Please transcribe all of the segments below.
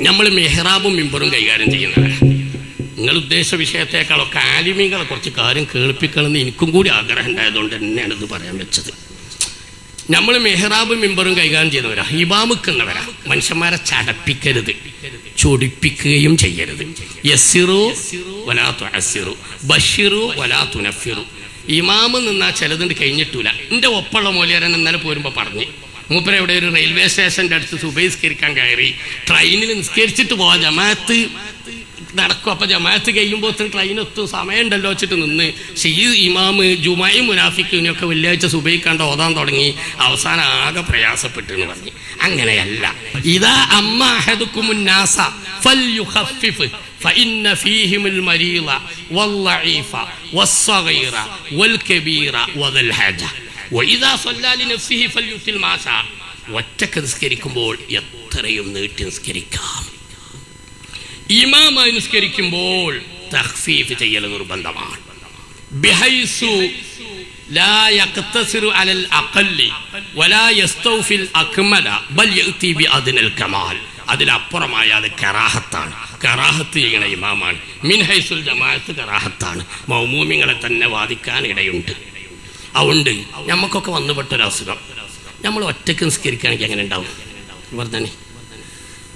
നമ്മൾ മെഹ്റാബും മിമ്പറും കൈകാര്യം ചെയ്യുന്നത്. നിങ്ങൾ ഉദ്ദേശ വിഷയത്തെക്കാളൊക്കെ ആലിമീങ്ങളെ കുറച്ച് കാര്യം കേൾപ്പിക്കണമെന്ന് എനിക്കും കൂടി ആഗ്രഹം ഉണ്ടായതുകൊണ്ട് തന്നെയാണ് ഇത് പറയാൻ വെച്ചത്. നമ്മൾ മെഹ്റാബും മിമ്പറും കൈകാര്യം ചെയ്യുന്നവരാ ഹിബാമുക്കുന്നവരാ. മനുഷ്യന്മാരെ ചടപ്പിക്കരുത് ചൊടിപ്പിക്കുകയും ചെയ്യരുത്. യസിറു വലാത്തു അസിറു ബഷിറു വലാത്തു നഫിറു ഇമാമ് നിന്നാ ചിലതുണ്ട് കഴിഞ്ഞിട്ടില്ല എന്റെ ഒപ്പമുള്ള മൂല്യരൻ ഇന്നലെ പോരുമ്പോൾ പറഞ്ഞു മൂപ്പര ഇവിടെ ഒരു റെയിൽവേ സ്റ്റേഷന്റെ അടുത്ത് സുബൈസ്കരിക്കാൻ കയറി ട്രെയിനിൽ നിസ്കരിച്ചിട്ട് പോവാ ജമാഅത്ത്. നടക്കും അപ്പൊ ജമാഅത്ത് കഴിയുമ്പോൾ ട്രെയിൻ എത്തും സമയമുണ്ടല്ലോ വെച്ചിട്ട് നിന്ന് പക്ഷേ ഈ ഇമാമ് ജുമായും മുനാഫിക്കിനും ഒക്കെ വെള്ളിയാഴ്ച സുബൈക്കാണ്ട് ഓതാൻ തുടങ്ങി അവസാനം ആകെ പ്രയാസപ്പെട്ടു എന്ന് പറഞ്ഞു അങ്ങനെയല്ല ഇതാ അമ്മ അഹദുക്കുമുന്നാസ ഫൽയുഖഫിഫ് فإن فيهم المريض والضعيف والصغير والكبير وذا الحاجة وإذا صلى لنفسه فليتل ما شاء ഒറ്റക്ക് നിസ്കരിക്കുമ്പോൾ എത്രയും നീട്ടി നിസ്കരിക്കാം ഇമാമായി നിസ്കരിക്കുമ്പോൾ തഹ്ഫീഫ് ചെയ്യൽ നിർബന്ധമാണ് ബിഹൈസു لا يقتصر على الأقل ولا يستوفي الأكمل بل يأتي بأدنى الكمال അതിലപ്പുറമായ അത് കറാഹത്താണ് കറാഹത്ത് ചെയ്യണ ഇമാമാണ് മിൻഹൈസുൽ ജമാഅത്ത് കറാഹത്താണ് മൗമൂമിങ്ങളെ തന്നെ വാദിക്കാൻ ഇടയുണ്ട് അതുകൊണ്ട് നമുക്കൊക്കെ വന്നുപെട്ടൊരു അസുഖം നമ്മൾ ഒറ്റക്ക് നിസ്കരിക്കുകയാണെങ്കിൽ എങ്ങനെ ഉണ്ടാവും വർദ്ധനെ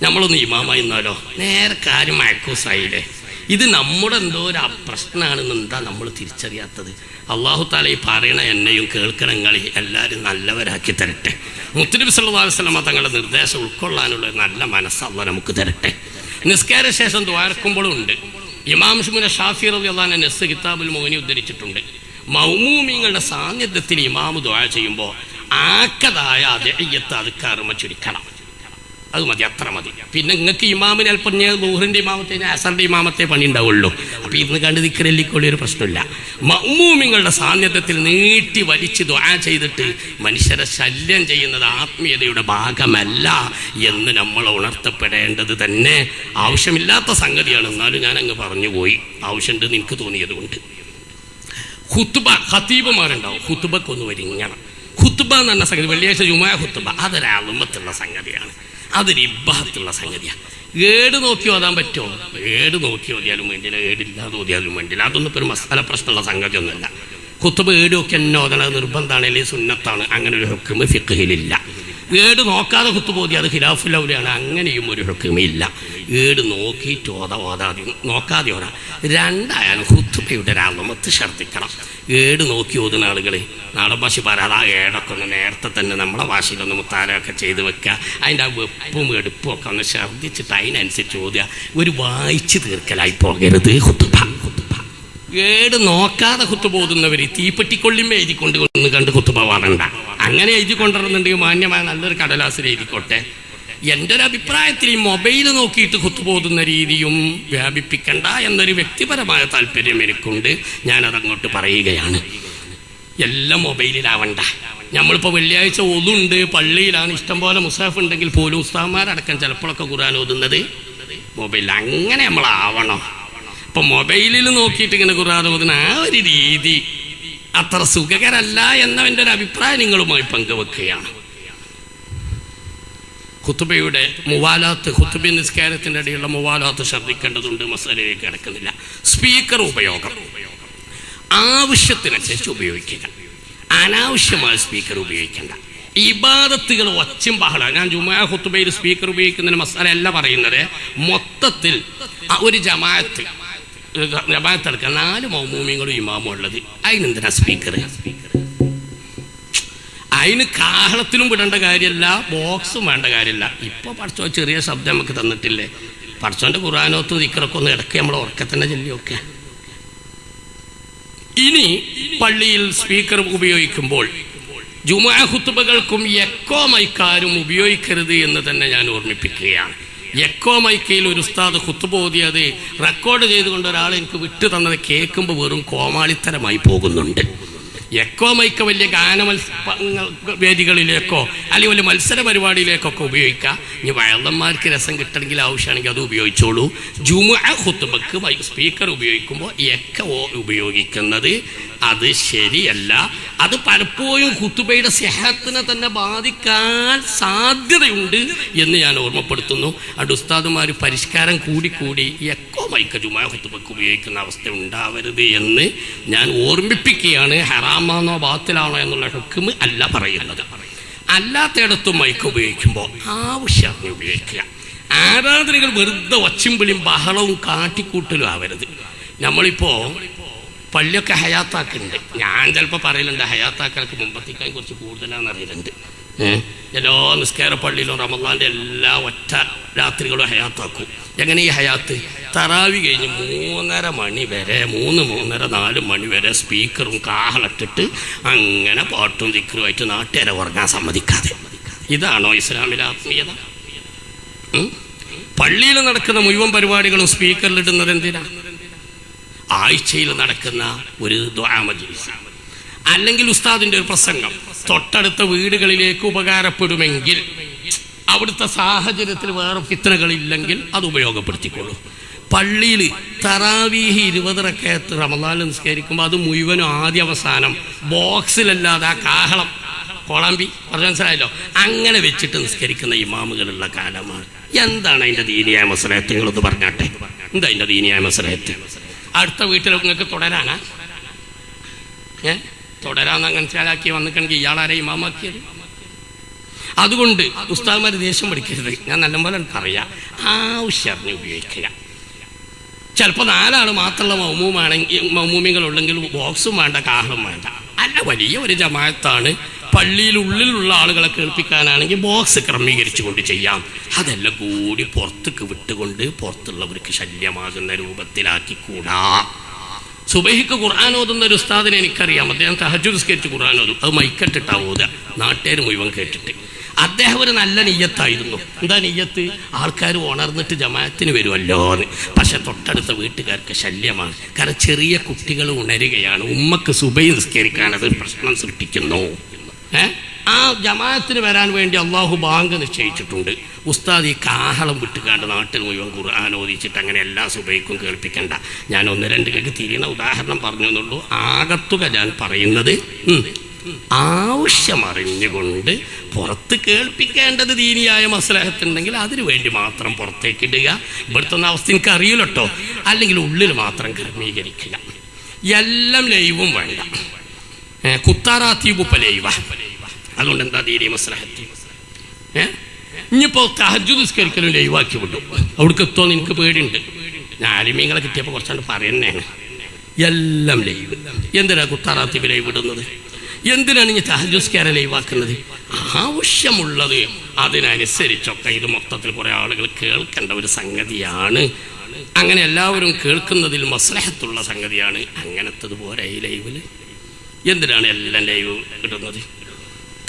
നമ്മളൊന്ന് ഇമാമായി നിന്നാലോ? നേരെ കാര്യം മയക്കൂസായില്ലേ? ഇത് നമ്മുടെ എന്തോ ഒരു പ്രശ്നമാണെന്ന് എന്താ നമ്മൾ തിരിച്ചറിയാത്തത്? അള്ളാഹു താല ഈ പറയണ എന്നെയും കേൾക്കണങ്ങളെ എല്ലാവരും നല്ലവരാക്കി തരട്ടെ. മുത്തലിബ് സല്ലാസ്ലമ തങ്ങളുടെ നിർദ്ദേശം ഉൾക്കൊള്ളാനുള്ള നല്ല മനസ്സല്ല നമുക്ക് തരട്ടെ. നിസ്കാര ശേഷം ദ്വാരക്കുമ്പോഴും ഉണ്ട്. ഇമാം ഷുമിന ഷാഫി റബി അള്ളഹാനെ നെസ് കിതാബുൽ മോഹിനി ഉദ്ധരിച്ചിട്ടുണ്ട്. മൗമൂമിങ്ങളുടെ സാന്നിധ്യത്തിൽ ഇമാമു ദ്വാര ചെയ്യുമ്പോൾ ആക്കതായ അതയ്യത്ത് അതുക്കാറുമ ചുരുക്കണം. അത് മതി അത്ര മതി. പിന്നെ നിങ്ങൾക്ക് ഇമാമിന് അല്പം നൂറിന്റെ ഇമാമത്തെ അസറിന്റെ ഇമാമത്തെ പണി ഉണ്ടാവുള്ളൂ അപ്പോൾ ഇന്ന് കണ്ട് നിൽക്കലിക്കൊള്ളി ഒരു പ്രശ്നമില്ല. മമ്മൂമിങ്ങളുടെ സാന്നിധ്യത്തിൽ നീട്ടി വലിച്ച് ദ്വാ ചെയ്തിട്ട് മനുഷ്യരെ ശല്യം ചെയ്യുന്നത് ആത്മീയതയുടെ ഭാഗമല്ല എന്ന് നമ്മൾ ഉണർത്തപ്പെടേണ്ടത് തന്നെ ആവശ്യമില്ലാത്ത സംഗതിയാണ്. എന്നാലും ഞാൻ അങ്ങ് പറഞ്ഞു പോയി. ആവശ്യമുണ്ട് എനിക്ക് തോന്നിയത് കൊണ്ട് ഹുത്തുബ ഖത്തീബുമാരുണ്ടാവും ഹുത്തുബക്കൊന്ന് വരിങ്ങണം ഹുത്തുബ എന്ന് പറഞ്ഞ സംഗതി വെള്ളിയാഴ്ച ജുമായ ഹുത്തുബ അതൊരു അളുമത്തുള്ള സംഗതിയാണ്. അതൊരു ഇബാഹത്തുള്ള സംഗതിയാണ് ഏട് നോക്കി ഓതാൻ പറ്റുമോ ഏട് നോക്കി ഓതിയാലും വേണ്ടില്ല ഏടില്ലാതെ ഓതിയാലും വേണ്ടില്ല. അതൊന്നും ഇപ്പോൾ ഒരു മസാല പ്രശ്നമുള്ള സംഗതിയൊന്നുമല്ല. കുത്തുബ് ഏടുമൊക്കെ എന്നെ ഓതണത് നിർബന്ധമാണ് അല്ലെങ്കിൽ സുന്നത്താണ്. അങ്ങനെ ഒരു ഹുക്കുമ്പ് ഫിഖിലില്ല. ഏട് നോക്കാതെ കുത്തുപോതി അത് ഖിലാഫുല്ലൗലിയാണ്. അങ്ങനെയും ഒരു ഹുക്കുമില്ല ഏട് നോക്കിയിട്ട് ഓത ഓതാതെ നോക്കാതെ ഓതാ. രണ്ടായാലും കുത്തുബയുടെ ഒരാളമത്ത് ഛർദ്ദിക്കണം. ഏട് നോക്കി ഓതുന്ന ആളുകൾ നാടൻ ഭാഷ പറയാതെ ആ ഏടൊക്കെ ഒന്ന് നേരത്തെ തന്നെ നമ്മളെ ഭാഷയിലൊന്ന് മുത്താരമൊക്കെ ചെയ്ത് വെക്കുക അതിന്റെ ആ വെപ്പും എടുപ്പും ഒക്കെ ഒന്ന് ഛർദ്ദിച്ചിട്ട് അതിനനുസരിച്ച് ഓതുക. ഒരു വായിച്ച് തീർക്കലായി പോകരുത് കുത്തുബ ഏട് നോക്കാതെ കുത്തുബ ഓതുന്നവർ തീപ്പെട്ടിക്കൊള്ളിമേ എഴുതിക്കൊണ്ട് ഒന്ന് കണ്ട് കുത്തുബ പാടണ്ട അങ്ങനെ എഴുതി കൊണ്ടുവരുന്നുണ്ടെങ്കിൽ മാന്യമായ നല്ലൊരു കടലാസിൽ എഴുതിക്കോട്ടെ. എന്റെ ഒരു അഭിപ്രായത്തിൽ ഈ മൊബൈൽ നോക്കിയിട്ട് കുത്തുപോകുന്ന രീതിയും വ്യാപിപ്പിക്കണ്ട എന്നൊരു വ്യക്തിപരമായ താല്പര്യം എനിക്കുണ്ട്. ഞാനതങ്ങോട്ട് പറയുകയാണ്. എല്ലാം മൊബൈലിലാവണ്ട. നമ്മളിപ്പോൾ വെള്ളിയാഴ്ച ഒതുണ്ട്. പള്ളിയിലാണ് ഇഷ്ടംപോലെ മുസാഫ് ഉണ്ടെങ്കിൽ പോലും ഉസ്താമാരടക്കം ചിലപ്പോഴൊക്കെ ഖുർആൻ ഓതുന്നത്. മൊബൈലിൽ അങ്ങനെ നമ്മളാവണം. ഇപ്പം മൊബൈലിൽ നോക്കിയിട്ട് ഇങ്ങനെ ഖുർആൻ ഓതുന്ന ആ ഒരു രീതി അത്ര സുഖകരല്ല എന്നവന്റെ ഒരു അഭിപ്രായം നിങ്ങളുമായി പങ്കുവെക്കുകയാണ്. ഖുത്തുബയുടെ മുവാലാത്ത് ഖുത്തുബി നിസ്കാരത്തിന്റെ ഇടയിലുള്ള മുവാലാത്ത് ശ്രദ്ധിക്കേണ്ടതുണ്ട് മസാലയിലേക്ക് കിടക്കുന്നില്ല. സ്പീക്കർ ഉപയോഗം. ആവശ്യത്തിനനുസരിച്ച് ഉപയോഗിക്കുക. അനാവശ്യമായ സ്പീക്കർ ഉപയോഗിക്കേണ്ട. ഇബാദത്തുകൾ ഒച്ചും ബഹള ഞാൻ ജുമാ ഖുത്തുബയിൽ സ്പീക്കർ ഉപയോഗിക്കുന്നതിന് മസാല അല്ല പറയുന്നത്. മൊത്തത്തിൽ ഒരു ജമാഅത്ത് നാല് മൗമൂമിയങ്ങളും ഇമാമും ഉള്ളത് അതിനെന്തിനാ സ്പീക്കർ അതിന് കാഹളത്തിലും വിടേണ്ട കാര്യമല്ല ബോക്സും വേണ്ട കാര്യമല്ല ഇപ്പോൾ പഠിച്ചോ ചെറിയ ശബ്ദം നമുക്ക് തന്നിട്ടില്ലേ? പഠിച്ചോന്റെ ഖുറാനോത്ത് ദിക്കറൊക്കെ ഒന്ന് ഇടയ്ക്ക് നമ്മൾ ഉറക്കത്തന്നെ ചെല്ലിയൊക്കെ ഇനി പള്ളിയിൽ സ്പീക്കർ ഉപയോഗിക്കുമ്പോൾ ജുമാ ഹുത്തുബകൾക്കും എക്കോ മൈക്കാരും ഉപയോഗിക്കരുത് എന്ന് തന്നെ ഞാൻ ഓർമ്മിപ്പിക്കുകയാണ്. എക്കോ മൈക്കയിൽ ഒരു ഉസ്താദ് കുത്തുപോതിയത് റെക്കോർഡ് ചെയ്തുകൊണ്ട് ഒരാൾ എനിക്ക് വിട്ടു തന്നത് കേൾക്കുമ്പോൾ വെറും കോമാളിത്തരമായി പോകുന്നുണ്ട്. എക്കോ മൈക്ക വലിയ ഗാനമത്സ വേദികളിലേക്കോ അല്ലെങ്കിൽ വലിയ മത്സര പരിപാടിയിലേക്കൊക്കെ ഉപയോഗിക്കാം. ഇനി വയലന്മാർക്ക് രസം കിട്ടണമെങ്കിൽ ആവശ്യമാണെങ്കിൽ അത് ഉപയോഗിച്ചോളൂ. ജുമ ഹുത്തുബക്ക് സ്പീക്കർ ഉപയോഗിക്കുമ്പോൾ എക്ക ഉപയോഗിക്കുന്നത് അത് ശരിയല്ല. അത് പലപ്പോഴും ഹുത്തുബയുടെ സെഹത്തിനെ തന്നെ ബാധിക്കാൻ സാധ്യതയുണ്ട് എന്ന് ഞാൻ ഓർമ്മപ്പെടുത്തുന്നു. അത് ഉസ്താദുമാർ പരിഷ്കാരം കൂടിക്കൂടി എക്കോ മൈക്ക ജുമാ ഹുത്തുബക്ക് ഉപയോഗിക്കുന്ന അവസ്ഥ ഉണ്ടാവരുത് എന്ന് ഞാൻ ഓർമ്മിപ്പിക്കുകയാണ്. ഹറാമാണോ ബാത്തിലാണോ എന്നുള്ള ഹുക്കുമ് അല്ല പറയുന്നത്. അല്ലാത്തയിടത്തും മൈക്ക് ഉപയോഗിക്കുമ്പോൾ ആവശ്യം ഉപയോഗിക്കുക. ആരാധനകൾ വെറുതെ ഒച്ചിമ്പിളിയും ബഹളവും കാട്ടിക്കൂട്ടലും ആവരുത്. നമ്മളിപ്പോൾ പള്ളിയൊക്കെ ഹയാത്താക്കുന്നുണ്ട് ഞാൻ ചിലപ്പോൾ പറയലുണ്ട് ഹയാത്താക്കലൊക്കെ മുമ്പത്തേക്കാൻ കുറച്ച് കൂടുതലാണെന്ന് അറിയലുണ്ട്. എല്ലാ നിസ്കാര പള്ളിയിലും റമദാന്റെ എല്ലാ ഒറ്റ രാത്രികളും ഹയാത്താക്കും. എങ്ങനെ ഈ ഹയാത്ത്? തറാവി കഴിഞ്ഞ് മൂന്നര മണി വരെ മൂന്ന് മൂന്നര നാല് മണി വരെ സ്പീക്കറും കാഹളട്ടിട്ട് അങ്ങനെ പാട്ടും ദിക്കറുമായിട്ട് നാട്ടുകാരെ ഉറങ്ങാൻ സമ്മതിക്കാതെ. ഇതാണോ ഇസ്ലാമിലെ ആത്മീയത? പള്ളിയിൽ നടക്കുന്ന മുഴുവൻ പരിപാടികളും സ്പീക്കറിലിടുന്നത് എന്തിനാ? ആഴ്ചയിൽ നടക്കുന്ന ഒരു ദ്വാമജീസാണ് അല്ലെങ്കിൽ ഉസ്താദിന്റെ ഒരു പ്രസംഗം. തൊട്ടടുത്ത വീടുകളിലേക്ക് ഉപകാരപ്പെടുമെങ്കിൽ അവിടുത്തെ സാഹചര്യത്തിൽ വേറെ ഫിത്തനകളില്ലെങ്കിൽ അത് ഉപയോഗപ്പെടുത്തിക്കൊള്ളൂ പള്ളിയിൽ തറാവീഹി ഇരുപത് റക്കയത്ത് റമദാൻ നിസ്കരിക്കുമ്പോൾ അത് മുഴുവനും ആദ്യ അവസാനം ബോക്സിലല്ലാതെ ആ കാഹളം കൊളമ്പി പറഞ്ഞു മനസ്സിലായല്ലോ? അങ്ങനെ വെച്ചിട്ട് നിസ്കരിക്കുന്ന ഇമാമുകളുള്ള കാലമാണ്. എന്താണ് അതിന്റെ ദീനിയായ മസലഹത്ത്? നിങ്ങളൊന്ന് പറഞ്ഞാട്ടെ. എന്താ അതിന്റെ ദീനിയായ മസലഹത്ത്? അടുത്ത വീട്ടിലൊക്കെ നിങ്ങൾക്ക് തുടരാനാ? ഏ? തുടരാന്ന് മനസ്സിലാക്കി വന്നിക്കണെങ്കിൽ ഇയാളാരെയും മാമാക്കിയത് അതുകൊണ്ട് ഉസ്താദ്മാർ ദേഷ്യം പഠിക്കരുത് ഞാൻ നല്ലപോലെ പറയാം. ആവശ്യറിഞ്ഞ് ഉപയോഗിക്കുക. ചിലപ്പോൾ നാലാൾ മാത്രമുള്ള മൗമൂമാണെങ്കിൽ മൗമൂമികളുണ്ടെങ്കിൽ ബോക്സും വേണ്ട കാഹളും വേണ്ട. അല്ല വലിയ ഒരു ജമാഅത്താണ്. പള്ളിയിൽ ഉള്ളിലുള്ള ആളുകളെ കേൾപ്പിക്കാനാണെങ്കിൽ ബോക്സ് ക്രമീകരിച്ചു കൊണ്ട് ചെയ്യാം. അതെല്ലാം കൂടി പുറത്തേക്ക് വിട്ടുകൊണ്ട് പുറത്തുള്ളവർക്ക് ശല്യമാകുന്ന രൂപത്തിലാക്കിക്കൂടാ സുബഹിക്ക് ഖുർആൻ ഓതുന്ന ഒരു ഉസ്താദിനെ എനിക്കറിയാം. അദ്ദേഹം തഹജുസ് സ്കെച്ച് ഖുർആൻ ഓതും. അത് മൈക്കട്ടിട്ടാ ഓതുക. നാട്ടുകാർ മുഴുവൻ കേട്ടിട്ട്. അദ്ദേഹം ഒരു നല്ല നെയ്യത്തായിരുന്നു. എന്താ നെയ്യത്ത്? ആൾക്കാർ ഉണർന്നിട്ട് ജമാഅത്തിന് വരുമല്ലോ എന്ന്. പക്ഷെ തൊട്ടടുത്ത വീട്ടുകാർക്ക് ശല്യമാണ്. കാരണം ചെറിയ കുട്ടികൾ ഉണരുകയാണ്. ഉമ്മക്ക് സുബൈ നിസ്കരിക്കാൻ അത് പ്രശ്നം സൃഷ്ടിക്കുന്നു. ഏ? ആ ജമാഅത്തിന് വരാൻ വേണ്ടി അള്ളാഹു ബാങ്ക് നിശ്ചയിച്ചിട്ടുണ്ട്. ഉസ്താദ് ഈ കാഹളം വിട്ടുകാണ്ട് നാട്ടിൽ മുഴുവൻ ഖുർആൻ ഓദിച്ചിട്ട് അങ്ങനെ എല്ലാ സുബൈക്കും കേൾപ്പിക്കണ്ട. ഞാൻ ഒന്ന് രണ്ട് കേൾക്ക് തിരിയുന്ന ഉദാഹരണം പറഞ്ഞു എന്നുള്ളൂ ആകത്തുക ഞാൻ പറയുന്നത് ആവശ്യമറിഞ്ഞുകൊണ്ട് പുറത്ത് കേൾപ്പിക്കേണ്ടത് ദീനിയായ മസലഹത്തുണ്ടെങ്കിൽ അതിനു വേണ്ടി മാത്രം പുറത്തേക്ക് ഇടുക. ഇവിടുത്തെ ഒന്നും അവസ്ഥ എനിക്ക് അറിയില്ലട്ടോ അല്ലെങ്കിൽ ഉള്ളിൽ മാത്രം ക്രമീകരിക്കുക. എല്ലാം ലൈവും വേണ്ട. ഏ, കുത്താറാത്തീപുപ്പ ലൈവ. അതുകൊണ്ട് എന്താ ദീനി മസ്ലഹത്ത് ഇനിയിപ്പോ തഹജു നിസ്കരിക്കലും ലൈവാക്കി വിട്ടു. അവിടേക്ക് എത്തുമെന്ന് എനിക്ക് പേടിയുണ്ട്. ഞാൻ ആലിമീങ്ങളെ കിട്ടിയപ്പോൾ കുറച്ചാണ്ട് പറയുന്നതാണ്. എല്ലാം ലൈവ്. എന്തിനാ കുത്താറാത്തി ലൈവ് ഇടുന്നത് എന്തിനാണ് ഇനി തഹജുസ്കാരം ലൈവാക്കുന്നത്? ആവശ്യമുള്ളത്. അതിനനുസരിച്ചൊക്കെ ഇത് മൊത്തത്തിൽ കുറേ ആളുകൾ കേൾക്കേണ്ട ഒരു സംഗതിയാണ്. അങ്ങനെ എല്ലാവരും കേൾക്കുന്നതിൽ മസ്ലഹത്തുള്ള സംഗതിയാണ് അങ്ങനത്തത് പോരെ ഈ ലൈവിൽ. എന്തിനാണ് എല്ലാം ലൈവ് ഇടുന്നത്?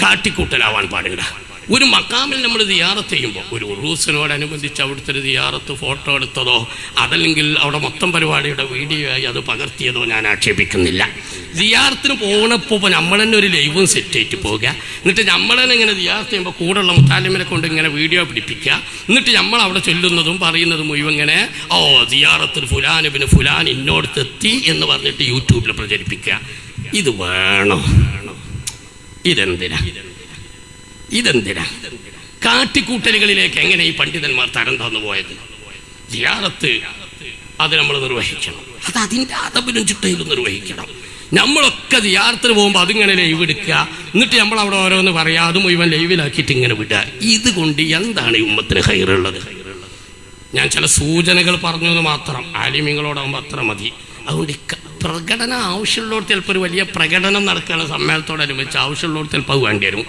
കാട്ടിക്കൂട്ടലാവാൻ പാടില്ല. ഒരു മക്കാമിൽ നമ്മൾ ദിയാറത്ത് ചെയ്യുമ്പോൾ ഒരു ഉറൂസിനോടനുബന്ധിച്ച് അവിടുത്തെ ഒരു ദിയാറത്ത് ഫോട്ടോ എടുത്തതോ അതല്ലെങ്കിൽ അവിടെ മൊത്തം പരിപാടിയുടെ വീഡിയോ ആയി അത് പകർത്തിയതോ ഞാൻ ആക്ഷേപിക്കുന്നില്ല. ദിയാറത്തിന് പോകണപ്പോൾ നമ്മൾ തന്നെ ഒരു ലൈവും സെറ്റ് ചെയ്തിട്ട് പോവുക. എന്നിട്ട് നമ്മൾ തന്നെ ഇങ്ങനെ ദിയാറത്ത് ചെയ്യുമ്പോൾ കൂടെയുള്ള മുത്താലിമിനെ കൊണ്ട് ഇങ്ങനെ വീഡിയോ പിടിപ്പിക്കുക. എന്നിട്ട് നമ്മൾ അവിടെ ചൊല്ലുന്നതും പറയുന്നതും മുഴുവൻ ഇങ്ങനെ ഓ ദിയാറത്തിൽ ഫുലാനുബിന് ഫുലാൻ ഇന്നോടത്തെത്തി എന്ന് പറഞ്ഞിട്ട് യൂട്യൂബിൽ പ്രചരിപ്പിക്കുക. ഇത് വേണോ. ഇതെന്തിനാ? ഇതെന്തിനാ? കാട്ടിക്കൂട്ടലുകളിലേക്ക് എങ്ങനെ ഈ പണ്ഡിതന്മാർ തരം തന്നു പോയത്? ജിയാറത്ത് അത് നമ്മൾ നിർവഹിക്കണം. അത് അതിന്റെ അതപിനും ചിട്ടയിലും നിർവഹിക്കണം. നമ്മളൊക്കെ ജിയാറത്തിന് പോകുമ്പോൾ അതിങ്ങനെ ലൈവ് എടുക്കുക. എന്നിട്ട് നമ്മൾ അവിടെ ഓരോന്ന് പറയാം അത് മുഴുവൻ ലൈവിലാക്കിയിട്ട് ഇങ്ങനെ വിടുക. ഇതുകൊണ്ട് എന്താണ് ഈ ഉമ്മത്തിന് ഹൈറുള്ളത് ഞാൻ ചില സൂചനകൾ പറഞ്ഞു എന്ന് മാത്രം. ആലിമ്യങ്ങളോടാകുമ്പോൾ അത്ര മതി. അതുകൊണ്ട് പ്രകടനം ആവശ്യമുള്ളവർ ചിലപ്പോൾ ഒരു വലിയ പ്രകടനം നടക്കുകയാണ് സമ്മേളനത്തോടനുബന്ധിച്ച് ആവശ്യമുള്ളവർ ചിലപ്പോൾ അത് വേണ്ടി വരും.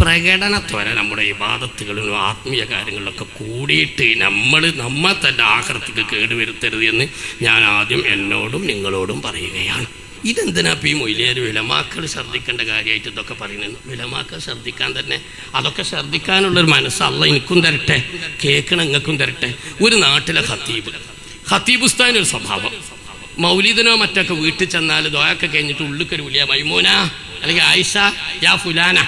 പ്രകടനത്തോടെ നമ്മുടെ വിവാദത്തുകളും ആത്മീയ കാര്യങ്ങളിലൊക്കെ കൂടിയിട്ട് നമ്മൾ നമ്മെ തന്നെ ആകൃതിക്ക് കേടുവരുത്തരുത് എന്ന് ഞാൻ ആദ്യം എന്നോടും നിങ്ങളോടും പറയുകയാണ്. ഇതെന്തിനാ ഇപ്പം ഈ മൊയിലേര് വിലമാക്കൾ ശ്രദ്ധിക്കേണ്ട കാര്യമായിട്ട് ഇതൊക്കെ പറയുന്നത്? വിലമാക്കൾ ശ്രദ്ധിക്കാൻ തന്നെ അതൊക്കെ ശ്രദ്ധിക്കാനുള്ളൊരു മനസ്സ് അല്ല എനിക്കും തരട്ടെ. കേൾക്കണം നിങ്ങൾക്കും തരട്ടെ. ഒരു നാട്ടിലെ ഖത്തീബ്. ഖത്തീബ് ഉസ്താദിന് ഒരു സ്വഭാവം. മൗലിദിനോ മറ്റൊക്കെ വീട്ടിൽ ചെന്നാൽ ദോയൊക്കെ കഴിഞ്ഞിട്ട് ഉള്ളിക്കൊരു വിളിയ മൈമൂന? അല്ലെങ്കിൽ ആയിഷ? യാ ഫുലാന?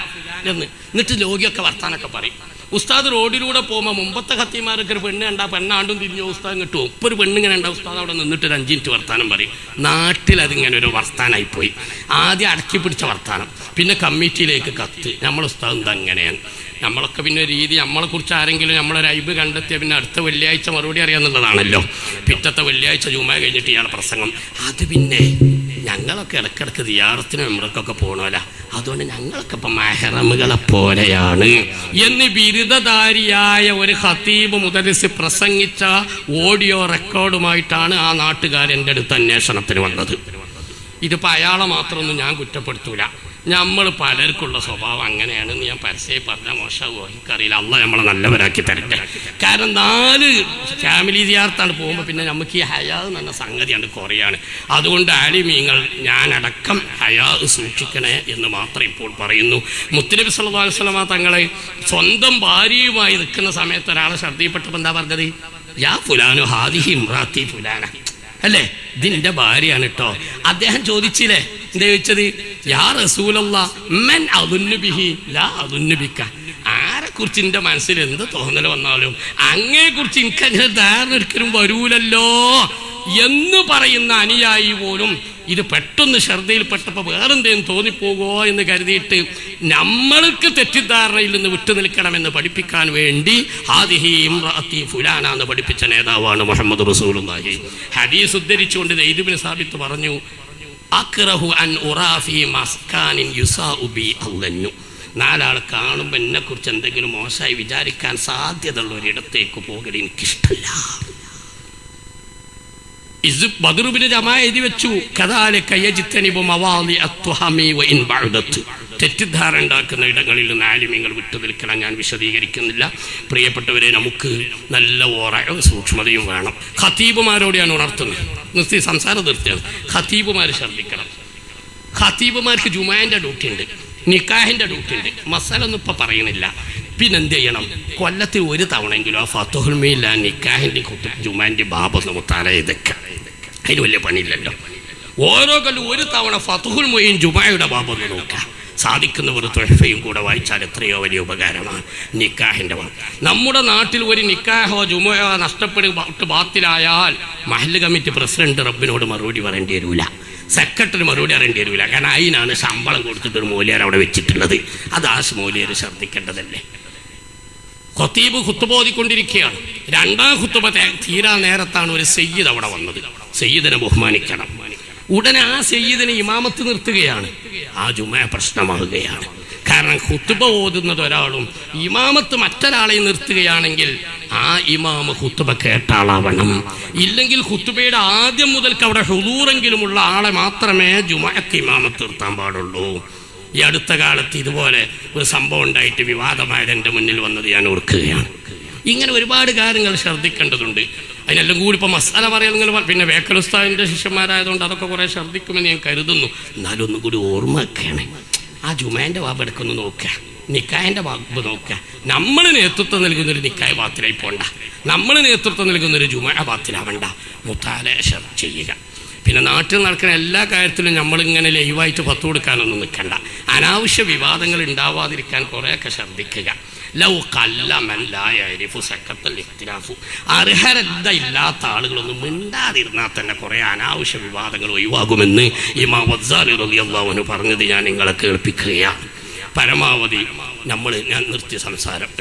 എന്ന് എന്നിട്ട് ലോകിയൊക്കെ വർത്താനൊക്കെ പറയും. ഉസ്താദ് റോഡിലൂടെ പോകുമ്പോൾ മുമ്പത്തെ കത്തിമാരൊക്കെ ഒരു പെണ്ണ് കണ്ടാ പെണ്ണാണ്ടും തിരിഞ്ഞോ ഉസ്താദ് കിട്ടും ഇപ്പൊ ഒരു പെണ്ണിങ്ങനെ ഉണ്ടാവും ഉസ്താദ് അവിടെ നിന്നിട്ട് ഒരു അഞ്ച് മിനിറ്റ് വർത്താനം പറയും. നാട്ടിൽ അതിങ്ങനെ ഒരു വർത്താനായി പോയി. ആദ്യം അടക്കി പിടിച്ച വർത്താനം. പിന്നെ കമ്മിറ്റിയിലേക്ക് കത്ത്. നമ്മൾ ഉസ്താദ് അങ്ങനെയാണ്? നമ്മളൊക്കെ പിന്നെ രീതി നമ്മളെ കുറിച്ച് ആരെങ്കിലും നമ്മളൊരു ഐബ് കണ്ടെത്തിയ പിന്നെ അടുത്ത വെള്ളിയാഴ്ച മറുപടി അറിയാന്നുള്ളതാണല്ലോ പിറ്റത്തെ വെള്ളിയാഴ്ച ജൂമ കഴിഞ്ഞിട്ട് ഇയാളെ പ്രസംഗം. അത് പിന്നെ ഞങ്ങളൊക്കെ ഇടക്കിടക്ക് ദിയാറത്തിന് നമ്മൾക്കൊക്കെ പോകണമല്ല അതുകൊണ്ട് ഞങ്ങളൊക്കെ ഇപ്പൊ മെഹറമുകളെ പോലെയാണ്. എന്ന് ബിരുദധാരിയായ ഒരു ഹതീബ് മുതലിസ് പ്രസംഗിച്ച ഓഡിയോ റെക്കോർഡുമായിട്ടാണ് ആ നാട്ടുകാരന്റെ അടുത്ത് അന്വേഷണത്തിന് വന്നത്. ഇതിപ്പോൾ അയാളെ മാത്രമൊന്നും ഞാൻ കുറ്റപ്പെടുത്തൂല. നമ്മൾ പലർക്കുള്ള സ്വഭാവം അങ്ങനെയാണെന്ന് ഞാൻ പരസ്യം പറഞ്ഞ മോശമാകുമോ എനിക്കറിയില്ല. അല്ല നമ്മളെ നല്ലവരാക്കി തരട്ടെ. കാരണം നാല് ഫാമിലി ജിയാർത്താണ് പോകുമ്പോൾ പിന്നെ നമുക്ക് ഈ ഹയാ എന്ന സംഗതിയാണ് കുറയാണ്. അതുകൊണ്ട് ആലിമീങ്ങൾ ഞാനടക്കം ഹയാ സൂക്ഷിക്കണേ എന്ന് മാത്രം ഇപ്പോൾ പറയുന്നു. മുത്തനബി സല്ലല്ലാഹു അലൈഹി വസല്ലമ തങ്ങളെ സ്വന്തം ഭാര്യയുമായി നിൽക്കുന്ന സമയത്ത് ഒരാളെ ശ്രദ്ധയിൽപ്പെട്ടപ്പോൾ എന്താ പറഞ്ഞത്? യാ ഫുലാനു ഹാദിഹി ഇമ്രാത്തി ഫുലാന. അല്ലേ? ഇതിന്റെ ഭാര്യയാണ് കേട്ടോ അദ്ദേഹം ചോദിച്ചില്ലേ? എന്താ ചോദിച്ചത് ലാ ആരെ കുറിച്ച് എന്റെ മനസ്സിൽ എന്ത് തോന്നൽ വന്നാലും അങ്ങയെ കുറിച്ച് എനിക്ക് അങ്ങനെ ധാരണ ഒരിക്കലും വരൂലല്ലോ എന്ന് പറയുന്ന അനുയായി പോലും ഇത് പെട്ടെന്ന് ശ്രദ്ധയിൽപ്പെട്ടപ്പോൾ വേറെന്തേലും തോന്നിപ്പോകോ എന്ന് കരുതിയിട്ട് നമ്മൾക്ക് തെറ്റിദ്ധാരണയിൽ നിന്ന് വിട്ടു നിൽക്കണമെന്ന് പഠിപ്പിക്കാൻ വേണ്ടി ഹാദിഹി ഇമ്രാത്തി ഫുലാന എന്ന് പഠിപ്പിച്ച നേതാവാണ് മുഹമ്മദ് റസൂലുള്ളാഹി. ഹദീസ് ഉദ്ധരിച്ചുകൊണ്ട് ദൈദുബിൻ സാബിത്ത് പറഞ്ഞു അക്റഹു അൻ ഉറാഫി മസ്കാനിൻ യുസാഉ ബി അല്ലന്നു നാലാൾ കാണുമ്പോൾ എന്നെക്കുറിച്ച് എന്തെങ്കിലും മോശമായി വിചാരിക്കാൻ സാധ്യതയുള്ള ഒരിടത്തേക്ക് പോകൽ എനിക്കിഷ്ടമല്ല ഇസ് ബദറുബിന് ജമാ എഴുതി വെച്ചു. കഥാലെ കയ്യജിത്തനിബു മവാലി അത്വഹമി വ ഇൻ ബഅദത്ത്. തെറ്റിദ്ധാരണ ഉണ്ടാക്കുന്ന ഇടങ്ങളിൽ നിന്ന് ആലിമ്യങ്ങൾ വിട്ടു നിൽക്കണം ഞാൻ വിശദീകരിക്കുന്നില്ല. പ്രിയപ്പെട്ടവരെ നമുക്ക് നല്ല ഓറയും സൂക്ഷ്മതയും വേണം. ഖത്തീബുമാരോട് ഞാൻ ഉണർത്തുന്നത്. നിർത്തി സംസാരം നിർത്തിയത് ഖത്തീബുമാർ ശ്രദ്ധിക്കണം ഖത്തീബുമാർക്ക് ജുമാന്റെ ഡ്യൂട്ടി ഉണ്ട് നിക്കാഹിന്റെ ഡ്യൂട്ടി ഉണ്ട് മസാലൊന്നും ഇപ്പം പറയുന്നില്ല. പിന്നെ എന്ത് ചെയ്യണം? കൊല്ലത്തിൽ ഒരു തവണയെങ്കിലും ആ ഫത്തുഹുൽമയില്ല നിക്കാഹിന്റെ കുട്ടി ജുമാന്റെ ബാബൊന്ന് മുത്താല ഇതൊക്കെ അതിന് വലിയ പണിയില്ലല്ലോ. ഓരോ കൊല്ലം ഒരു തവണ ഫത്തുഹുൽ മൊയ്യും ജുമായുടെ ബാബൊന്ന് നോക്കാം സാധിക്കുന്നവർ തൊഴഫയും കൂടെ വായിച്ചാൽ എത്രയോ വലിയ ഉപകാരമാണ്. നിക്കാഹിന്റെ വാക്ക്. നമ്മുടെ നാട്ടിൽ ഒരു നിക്കാഹോ ജുമയോ നഷ്ടപ്പെട്ട് ബാത്തിലായാൽ മഹല്ല് കമ്മിറ്റി പ്രസിഡന്റ് റബ്ബിനോട് മറുപടി പറയേണ്ടി വരില്ല സെക്രട്ടറി മറുപടി അറിയേണ്ടി വരില്ല കാരണം അതിനാണ് ശമ്പളം കൊടുത്തിട്ട് ഒരു മൂല്യർ അവിടെ വെച്ചിട്ടുള്ളത്. അത് ആ മൂല്യർ ശ്രദ്ധിക്കേണ്ടതല്ലേ? ഖത്തീബ് കുത്തുബോധിക്കൊണ്ടിരിക്കുകയാണ് രണ്ടാം കുത്തുബ തീരാ നേരത്താണ് ഒരു സയ്യിദ് അവിടെ വന്നത്. സയ്യിദിനെ ബഹുമാനിക്കണം. ഉടനെ ആ സയ്യിദിനെ ഇമാമത്ത് നിർത്തുകയാണ്. ആ ജുമ പ്രശ്നമാകുകയാണ്. കാരണം ഹുത്തുബ ഓതുന്നത് ഒരാളും ഇമാമത്ത് മറ്റൊരാളെ നിർത്തുകയാണെങ്കിൽ ആ ഇമാമ ഹുത്തുബ കേട്ട ആളാവണം. ഇല്ലെങ്കിൽ ഹുത്തുബയുടെ ആദ്യം മുതൽക്ക് അവിടെ ഹുദൂറെങ്കിലുമുള്ള ആളെ മാത്രമേ ജുമക്ക് ഇമാമത്ത് നിർത്താൻ പാടുള്ളൂ. ഈ അടുത്ത കാലത്ത് ഇതുപോലെ ഒരു സംഭവം ഉണ്ടായിട്ട് വിവാദമായത് എന്റെ മുന്നിൽ വന്നത് ഞാൻ ഓർക്കുകയാണ്. ഇങ്ങനെ ഒരുപാട് കാര്യങ്ങൾ ശ്രദ്ധിക്കേണ്ടതുണ്ട്. അതിനെല്ലാം കൂടി ഇപ്പോൾ മസാല പറയാൻ നിങ്ങൾ പിന്നെ വേക്കലുസ്താവിന്റെ ശിഷ്യന്മാരായതുകൊണ്ട് അതൊക്കെ കുറേ ഛർദ്ദിക്കുമെന്ന് ഞാൻ കരുതുന്നു. എന്നാലും ഒന്നും കൂടി ഓർമ്മ വെക്കണേ. ആ ജുമാന്റെ വാപ്പ് എടുക്കൊന്ന് നോക്കുക. നിക്കായന്റെ വാക്ക് നോക്കുക. നമ്മൾ നേതൃത്വം നൽകുന്നൊരു നിക്കായ പാത്തിലായി പോണ്ട. നമ്മൾ നേതൃത്വം നൽകുന്നൊരു ജുമ പാത്തിലാവണ്ട മുത്താലേശം ചെയ്യുക. പിന്നെ നാട്ടിൽ നടക്കുന്ന എല്ലാ കാര്യത്തിലും നമ്മളിങ്ങനെ ലൈവായിട്ട് പത്ത് കൊടുക്കാനൊന്നും നിൽക്കണ്ട. അനാവശ്യ വിവാദങ്ങൾ ഉണ്ടാവാതിരിക്കാൻ കുറേയൊക്കെ ശ്രദ്ധിക്കുക. ലൗ കല്ലമല്ലായരിഫു സക്കത്തൽ ഇഖ്തിലാഫു. അർഹരത ഇല്ലാത്ത ആളുകളൊന്നും മിണ്ടാതിരുന്നാൽ തന്നെ കുറേ അനാവശ്യ വിവാദങ്ങൾ ഒഴിവാകുമെന്ന് ഇമാ റളിയല്ലാഹു അൻഹു പറഞ്ഞത് ഞാൻ നിങ്ങളെ കേൾപ്പിക്കുകയാണ്. പരമാവധി നമ്മൾ ഞാൻ നിർത്തി സംസാരം.